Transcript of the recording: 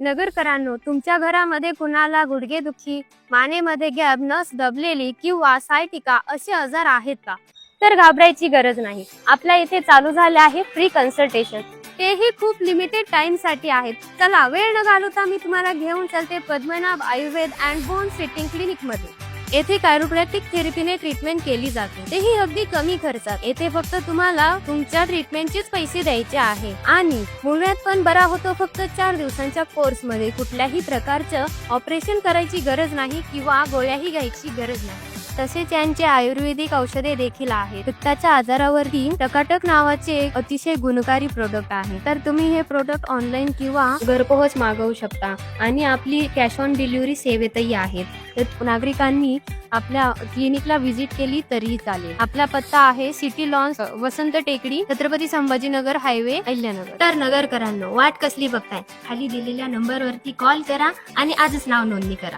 नगरकरांनो तुमच्या घरामध्ये कुणाला गुडघेदुखी मानेमध्ये गॅब नस दबलेली किंवा सायटिका असे आजार आहेत का? तर घाबरायची गरज नाही. आपल्या इथे चालू झाले आहे फ्री कन्सल्टेशन तेही खूप लिमिटेड टाइमसाठी आहेत. चला वेळ न घालवता मी तुम्हाला घेऊन चलते Padmanabh Ayurved and bone fitting क्लिनिकमध्ये. येथे कायरोप्रॅक्टिक थेरपीने ट्रीटमेंट केली जाते. तेही अगदी कमी खर्चात. येथे फक्त तुम्हाला तुमच्या ट्रीटमेंटचेच पैसे द्यायचे आहे. आणि मुळव्यात पण बरा होतो फक्त चार दिवसांच्या कोर्समध्ये कुठल्याही प्रकारचं ऑपरेशन करायची गरज नाही किंवा गोळ्याही घ्यायची गरज नाही. तसेच यांचे आयुर्वेदिक औषधे देखील आहेत. पित्ताच्या आजारावरती टकाटक नावाचे एक अतिशय गुणकारी प्रोडक्ट आहे. तर तुम्ही हे प्रोडक्ट ऑनलाईन किंवा घरपोहोच मागवू शकता आणि आपली कॅश ऑन डिलिव्हरी सेवेतही आहेत. तर नागरिकांनी आपल्या क्लिनिकला व्हिजिट केली तरीही चालेल. आपला पत्ता आहे सिटी लॉन्स वसंत टेकडी छत्रपती संभाजीनगर हायवे अहिल्यानगर. तर नगरकरांनो वाट कसली बघताय? खाली दिलेल्या नंबरवरती कॉल करा आणि आजच नाव नोंदणी करा.